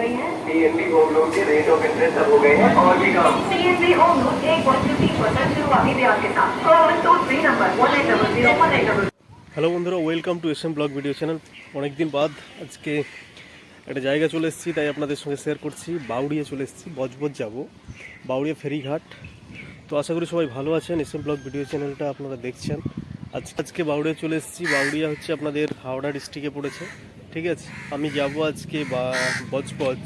जानकारी है PNB home loan के रेट ऑफ इंटरेस्ट अब हो गए हैं और भी कम पीएनबी होम लोन एक पॉइंट फिफ्टी परसेंट शुरुआती ब्याज के साथ call one two three number one eight double zero one eight double hello বন্ধুরা welcome to S M blog video channel অনেকদিন বাদ আজকে একটা জায়গা চলে এসেছি তাই আপনাদের সঙ্গে শেয়ার করছি বাউড়িয়া চলে এসেছি বজবজ যাব বাউড়িয়া ফেরিঘাট তো আশা করি সবাই ভালো আছেন এস এম ব্লগ ভিডিও চ্যানেলটা আপনারা দেখছেন আজ আজকে বাউড়িয়া চলে এসেছি বাউড়িয়া হচ্ছে আপনাদের হাওড়া ডিস্ট্রিক্টে পড়েছে ঠিক আছে, আমি যাব আজকে বা বজবজ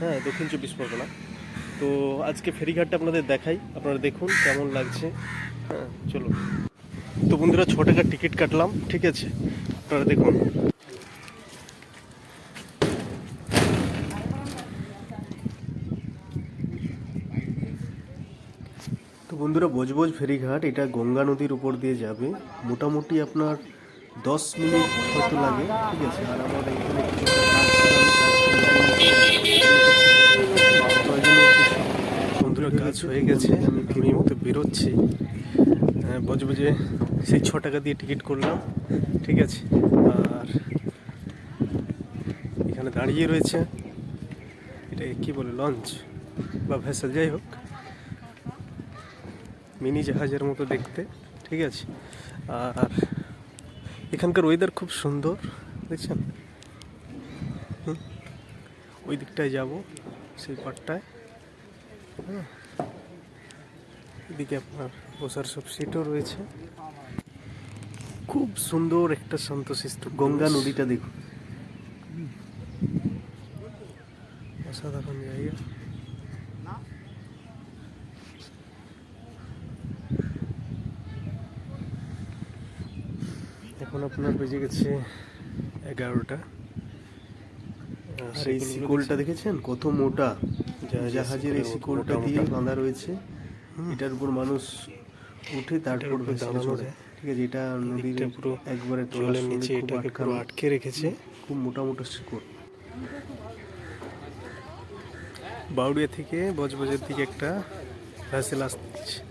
হ্যাঁ দক্ষিণ চব্বিশ পরগনা। তো আজকে ফেরিঘাটটা আপনাদের দেখাই, আপনারা দেখুন কেমন লাগছে। হ্যাঁ চলো তো বন্ধুরা ছ টাকার টিকিট কাটলাম, ঠিক আছে, আপনারা দেখুন। তো বন্ধুরা, বজবজ ফেরিঘাট, এটা গঙ্গা নদীর উপর দিয়ে যাবে। মোটামুটি আপনার দশ মিনিট হয়তো লাগে ঠিক আছে? আর আমার এখানে। বন্ধুরা কাজ হয়ে গেছে। আমি এই মুহূর্তে বেরোচ্ছি। হ্যাঁ, বজবজে সেই ছ টাকা দিয়ে টিকিট করলাম ঠিক আছে? আর এখানে দাঁড়িয়ে রয়েছে এটা কি বলে লঞ্চ বা ভেসেল যাই হোক। মিনি জাহাজের মতো দেখতে ঠিক আছে? আর এখানকার ওয়েদার খুব সুন্দর, দেখছেন? ওই দিকটায় যাব, সেই পাটটায়। হ্যাঁ। এদিকে আপনার বসার সব সিটও রয়েছে। খুব সুন্দর একটা শান্তশিষ্ট গঙ্গা নদীটা দেখুন। অসাধারণ জায়গা। এখন আপনার বেজে গেছে এগারোটা। আর এই শিকলটা দেখেছেন? কত মোটা। জাহাজের এই শিকলটা দিয়ে বাঁধা রয়েছে। এটার উপর মানুষ উঠে তারপর ঠিক আছে এটা নদীর পুরো একবারে জলের নিচে এটাকে পুরো আটকে রেখেছে। খুব মোটা মোটা শিকড়। বাউড়িয়া থেকে বজবজের দিকে একটা ভেসেল আসছে।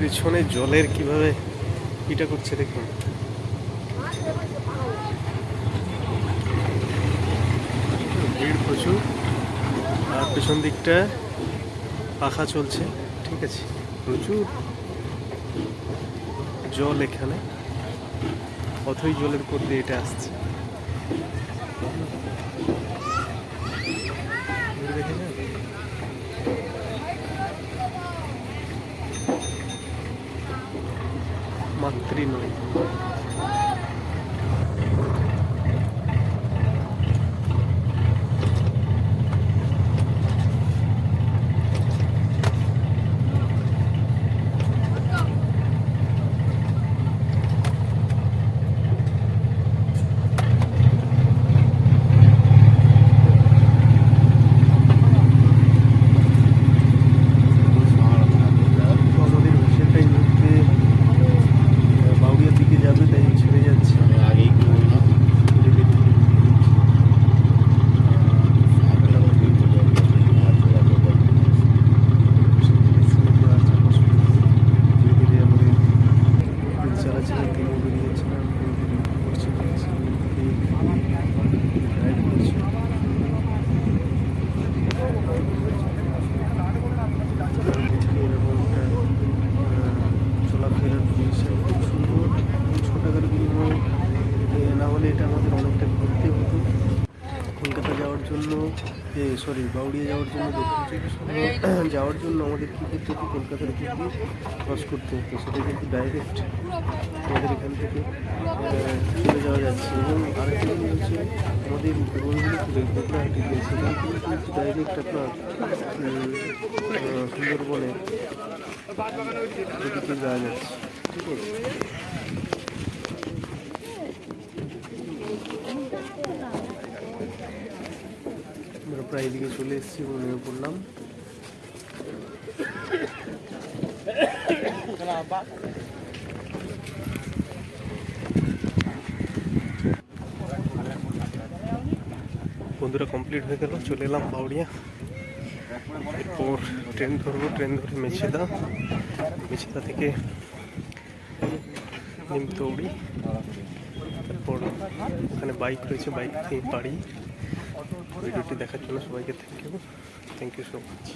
পেছনে জলের কীভাবে ইটা করছে দেখুন। ভিড় প্রচুর, আর পেছন দিকটা পাখা চলছে, ঠিক আছে, প্রচুর জল এখানে, অথই জলের উপর দিয়ে এটা আসছে। ভিড় দেখেছেন? মাতৃ নয় তো আমাদের ভেসেলটা এই মুহূর্তে আহ, বাউরিয়ার দিকে যাবে তাই ছেড়ে যাচ্ছে আগেই চলাফেরার পরিষেবা খুব সুন্দর ছ বিনিময়ে না হলে এটা আমাদের অনেকটা ঘুরতে হতো। কলকাতা যাওয়ার জন্য সরি বাউড়িয়া যাওয়ার জন্য দক্ষিণ চব্বিশ যাওয়ার জন্য আমাদের কী করতে হতো? কলকাতার উপর দিয়ে ক্রস করতে হতো। সেটা কিন্তু ডাইরেক্ট আমাদের এখান থেকে চলে যাওয়া যাচ্ছে। এবং আরেকটা হচ্ছে, আমাদের থেকে কোকড়াহাটি দিয়ে সেখান থেকে কিন্তু ডাইরেক্ট আপনার সুন্দরবনে যাওয়া যাচ্ছে। ঠিক আছে? এদিকে চলে এসেছি এবং নেমে পড়লাম বন্ধুরা কমপ্লিট হয়ে গেল, চলে এলাম বাউরিয়া এরপর ট্রেন ধরবো ট্রেন ধরে মেছেদা। মেছেদা থেকে নিমতৌড়ি। তারপর ওখানে বাইক রয়েছে বাইক নিয়ে বাড়ি। ভিডিওটি দেখার জন্য সবাইকে thank you thank you so much